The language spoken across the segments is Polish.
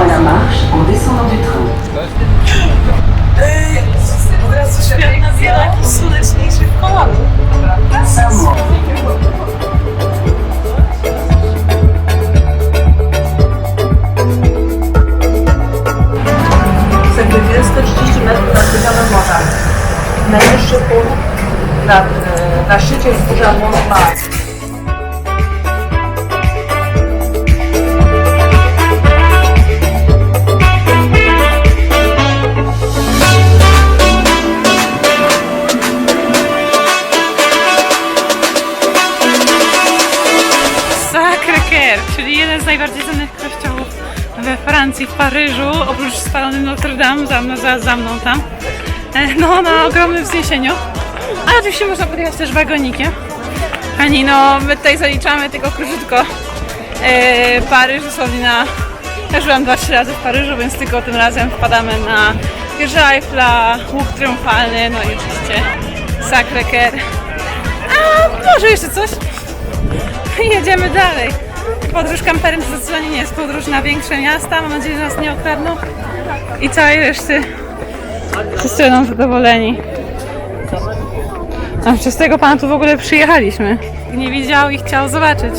en descendant du train. Od razu świat nabiera jakichś słoneczniejszych kolorów. Samoa. Zaledwie 130 metrów nad poziomem morza. Najwyższy punkt nad, na szczycie wzgórza Mont Mars. Czyli jeden z najbardziej znanych kościołów we Francji, w Paryżu, oprócz spalonym Notre Dame, za, mną- za, za mną tam. E, No, na ogromnym wzniesieniu. Ale oczywiście można podjechać też wagonikiem. Pani, no, my tutaj zaliczamy tylko króciutko e, Paryż, dosłownie na... Ja byłam dwa, trzy razy w Paryżu, więc tylko tym razem wpadamy na wieżę Eiffla, łuk triumfalny, no i oczywiście Sacré-Cœur. A może jeszcze coś? Jedziemy dalej. Podróż kamperem zdecydowanie nie jest podróż na większe miasta. Mam nadzieję, że nas nie okradną. I całej reszty wszyscy będą zadowoleni. A przez tego pana tu w ogóle przyjechaliśmy. Nie widział i chciał zobaczyć.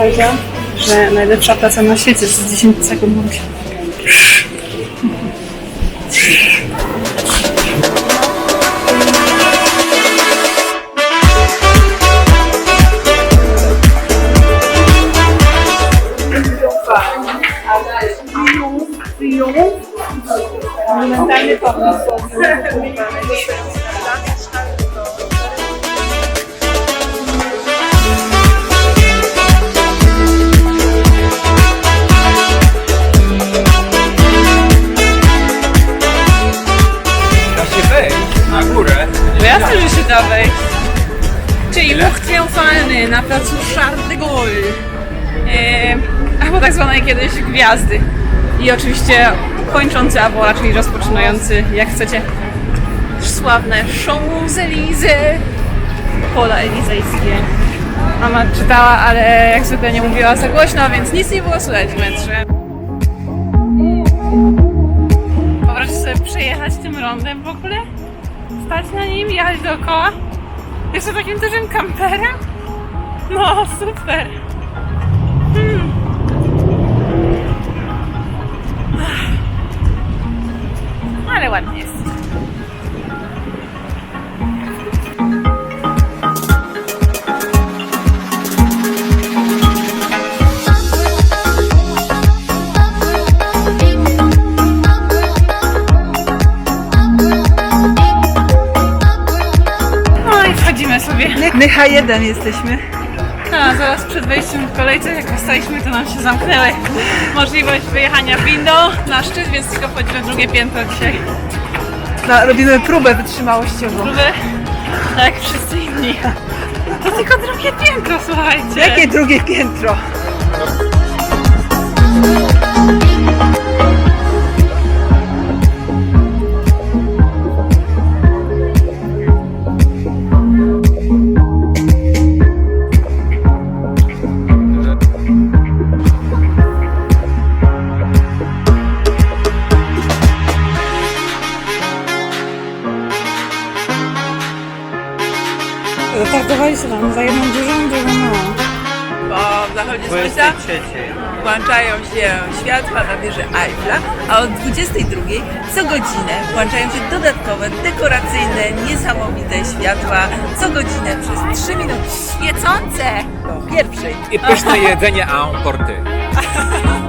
Powiedział, że najlepsza praca na świecie jest 10 sekund pomysł. Placu Charles de Gaulle. E, albo tak zwanej kiedyś gwiazdy. I oczywiście kończący, albo raczej rozpoczynający, jak chcecie, sławne Champs-Élysées. Pola elizejskie. Mama czytała, ale jak zwykle nie mówiła za głośno, więc nic nie było słychać w metrze. Wyobraź sobie przejechać tym rondem w ogóle? Stać na nim, jechać dookoła? Jeszcze takim dużym kamperem? No, super! Hmm. Ale ładnie jest. No. My H1 jesteśmy. A, zaraz przed wejściem w kolejce, jak staliśmy, to nam się zamknęły możliwość wyjechania windą na szczyt, więc tylko wchodzimy w drugie piętro dzisiaj. No, robimy próbę wytrzymałościową. Próby, tak jak wszyscy inni. To tylko drugie piętro, słuchajcie. Jakie drugie piętro? Się nam za jedną dużą, drugą małą. Po zachodzie słońca włączają się światła na wieży Eiffla, a od 22 co godzinę włączają się dodatkowe, dekoracyjne, niesamowite światła co godzinę przez 3 minuty świecące do pierwszej. I pyszne jedzenie a emporter.